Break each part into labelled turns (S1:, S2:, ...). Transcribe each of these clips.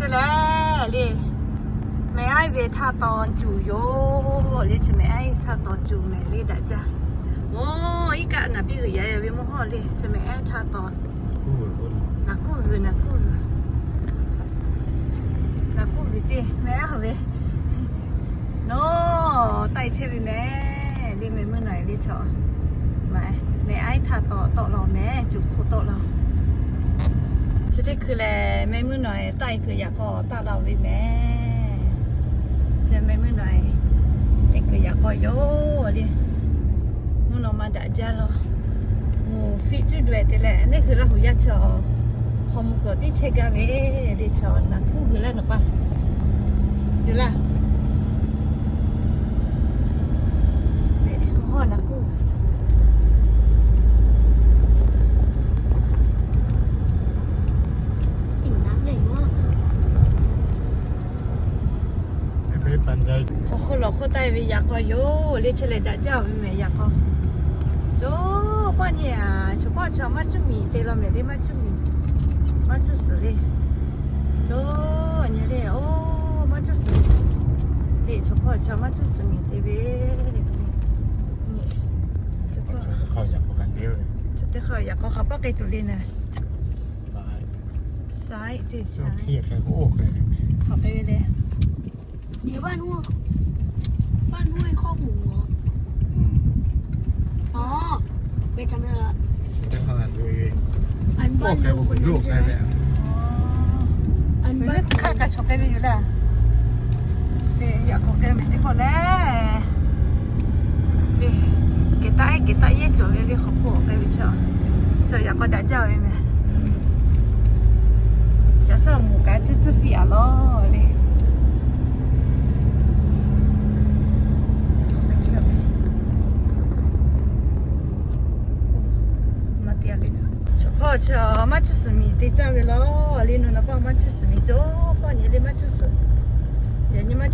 S1: 这来哩，没爱为他当主哟，哩是没爱他当主没哩大家。哦，一个那比个爷爷为么好哩，是没爱他当。那古个那古个，那古个这没好呗。喏，带车呗没，哩没么来哩错，没没爱他当当了没，就苦当了。 จะได้คือแลไม่มือหน่อยใต้คืออยากก่อตาเราวิแม่จะไม่มือหน่อยไตคืออยากกอโย่ดิมึงออกมาด่าเจ้าเรอหมูฟิจุดเวทีแหละนี่คือเราหุยชอคอมกอที่เชกาเวดิชอนะกูคือแล้วนะป่ะดูละเด็กห่อนะกู คขาได้ไปอยากก็โย่ลี้ยเลยได้เจ้าไม่
S2: ไม่อยากก็จ้ป้าเนี่ยชา
S1: วบ้ชอบมาจุมีเตลอมเนี่ยได้มาจุมีมาจุสิเลยจ้เนี่ยเลยโอ้มาจุสิเดี๋ยวชาวบ้านชาวมัจุสิมี
S2: เตเบ้
S1: นี่จะก็
S2: เขาอยากก็กันเดียจะได้เขาอยา
S1: กก็เขาป้าไก่ตุลีนัส
S2: ซ้าย
S1: ซ้า
S2: ยจี
S1: ซ้า
S2: เทียบกัโอ้โขาไป
S1: เลย
S3: เดี๋ยวบ้านห้วบ้านห้วยข้อหมูอ
S2: อืม
S3: อ๋อไปจำได้ละ
S2: จะขนาดดูเอง
S3: อัน
S2: พว
S3: บ้ากน
S2: ใค
S3: ร
S2: บอ
S3: ก
S2: เป็นลูกแครเนี่อั
S3: น
S2: บ้า
S3: นข้า
S2: กับ
S3: ชอก
S2: แก้ไม่
S3: อยู่ละเดี๋
S1: ยวอยากขอแกไม่ได้พอแล้วเดี๋ยวเกต้าเกต้าเย่จ๋อเรียกเขาผัวไปวิเชียเจออยากก็ด่เจ้าเองนะอยาส่งหมูกระเจี๊ยเฟียล้อเลย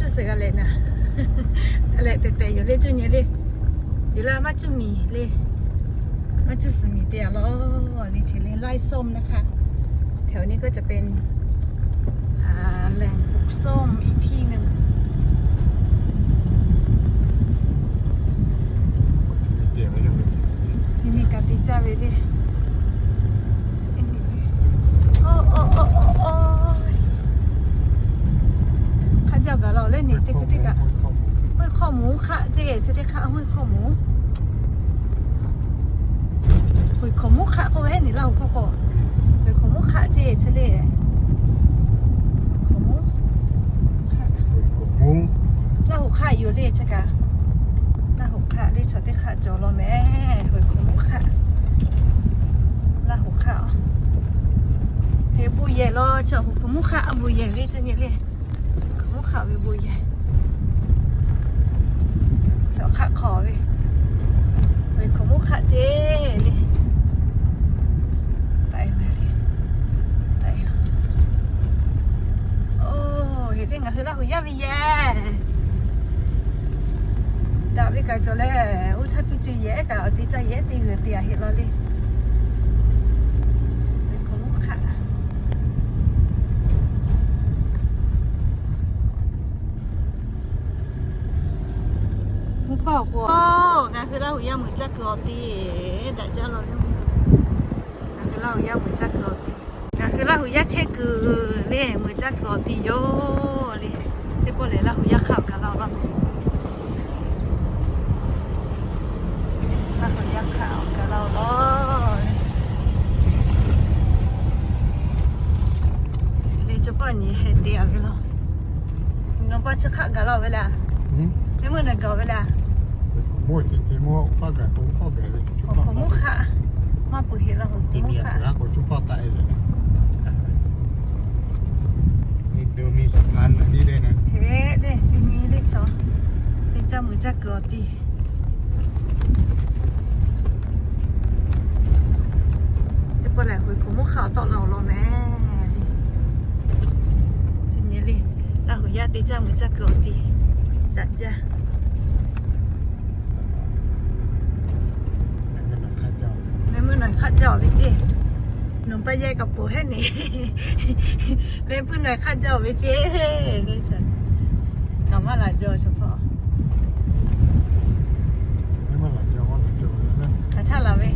S1: จุสกันเลยนะอะไรแต่แต่อยู่เลยจุเนี่ยเลยอยู่ละมาจุมีเลยมาจุสมีเตียล้อลีเชเลยไล่ส้มนะคะแถวนี้ก็จะเป็นอ่าแหล่งปลูกส้มอีกที่หนึ่ง
S2: เตรียมไว้เลย
S1: ที่มีการตีจ้าเวเลยโอ้โอ้โอ้โอ้โอ้ข้าเจ้ากับเราเล่นนี่ติ๊กติ๊กอะ ห้วยข้อหมูค่ะ เจ๊จะได้ค่ะห้วยขอหมูห้วยขอหมูค่ะก็ไว้ให้นี่เราก็ก็ห้วยขอหมูค่ะเจ๊จะได้ข้อหมูค่ะ
S2: หมู
S1: เราหูค่ะอยู่เลยจ้ะกะเราหูค่ะเลยชอบได้ค่ะจอรอแม่ห้วยขอหมูค่ะเราหูค่ะเฮ้บุยเย่รอเจ้าห้วยขอหมูค่ะบุยเย่เลยจะเนี่ยเลยขอหมูค่ะไปบุยเย่ ราขะขอไปไปขอมุขะเจนี่ไตมาเลยไตโอ้เห็นเป็นไงคือเราหุยยาวิแย่ดาวิกาจอเล่อุทัตุจีเย่กัาตีใจเย่ตีเหือเตียเห็นเราเลยไปขอมุขะ ล่มือจักกอตีโยเล่เล่พอเลยเราอย่าขับกับเราเราเราอย่าขับกับเราล้อเล่จะป้อนยี่เฮตียกันเราน้องป้าจะขับกับเราเวลา
S2: อืม
S1: ไม่มือ หนึ่งก็เวลา
S2: หมูจิตที่หมูป้ากันผมพ่อแก่เลย
S1: ของของมุขะมาปุ๋ยเห็นแล้วของ
S2: ที่
S1: มุ
S2: เมีย
S1: ขะ
S2: รักของทุกพ่อตายเลยนี่ดูมีสะพานอันนี้ด้วยนะ
S1: เช่เด้ทีนี้เล็กสองเป็นเจ้ามือจักเกิดตีเดี๋ยวปแหละคุยของมุขะต่อเราเราแม่ดิทีนี้เลยเราหุยยาตีเจ้ามือจักเกิดตีดัดจ้ะ
S2: นั่นก็ข้าเจ้า
S1: ใน มือหน่อยขัดเจ้าเลยจีหนุ่มไปแยกกับปู่ให้หนี่เป็นเพื่อนหน่อยข้าเจ้าไปเจ๊นี่ฉันกลับมาหลายเจ้าเฉพาะ
S2: ไม่มาหลังเจ้าว่าหลังเจ้าเลยนะ
S1: ถ้าถ้าเราไม่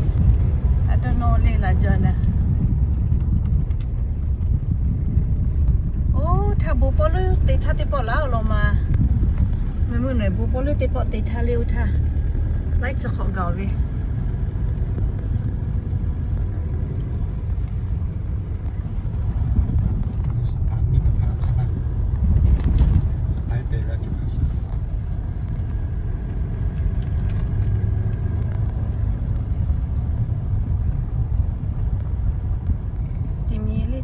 S1: ถ้าต้องโนเลยหลายเจ้านะโอ้ถ้าบุปผาติท่าติปอแล้วลงมาไม่มือหน่อยบุปผาติปอติท่าเร็วท่าไล่จะขอเก่าไป
S2: มีสะพานมิตรภาพข้างล่างสะพายเตะกันจุดนั้นสิ
S1: ที่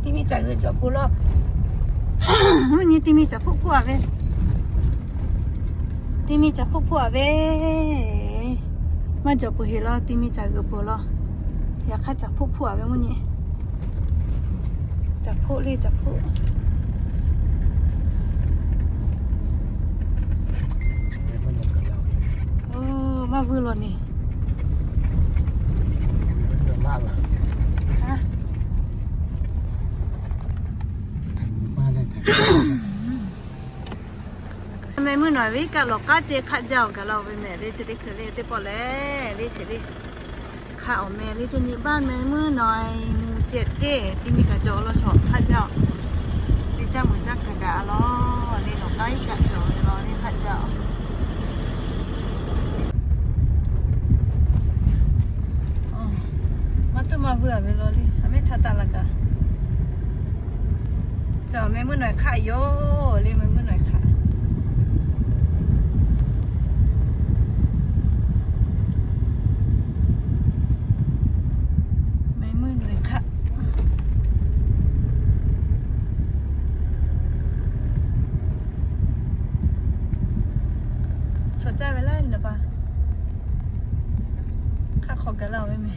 S1: มีเลยที่มีจากเงินจอบปูรอบวันนี้ที่มีจากพวกพวกเว้ยที่มีจากพวกพวกเว้ยมาจอบปูเฮลอที่มีจากเงินปูรออยากข้าจากพวกพวกเว้ยวันนี้จากพวกเลยจากพวก
S2: ไม่มาหลังกับเราเอง
S1: โอ้มาพื้นรถนี่
S2: ไม่เดินล่าหลังเนี่ย
S1: ฮะ
S2: ทำมาได้แต่
S1: ทำไมมือ หน่อยวิกะหลอกก็เจคัดเจ้ากับเราไปแม่เรจะได้คือเรได้ปอแล้วเรจะได้ข่าวแม่เรจะนี่บ้านแม่เมื่อหน่อยมูเจ็ดเจที่มีกะโจเราชอบคัดเจ้าเรจ้ามือจักกะดาล้อเรหลอกก็กะโจเราเรคัดเจ้ามาตัวมาเบื่อไปเลยไม่ทัดตาละกะเจ้าแม่มือหน่อยค่ะโยเรมัน ใจไป
S2: ไล่
S1: หรือปะข้าขอกั
S2: บเรา
S1: ได้ไหม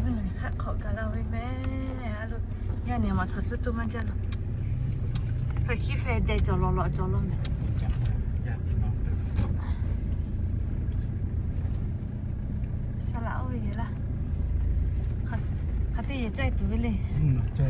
S1: ไม่หน่อยข้าขอกับเราได้แม่อะ
S2: ลูกเนยเนี่ยมาถัดตัวมันจะไปขี้เฟดได้
S1: จอลอรอจอรอเนี่ยสละเอาเลยละขัดขัดที่
S2: ใจตัวไปเลยใจ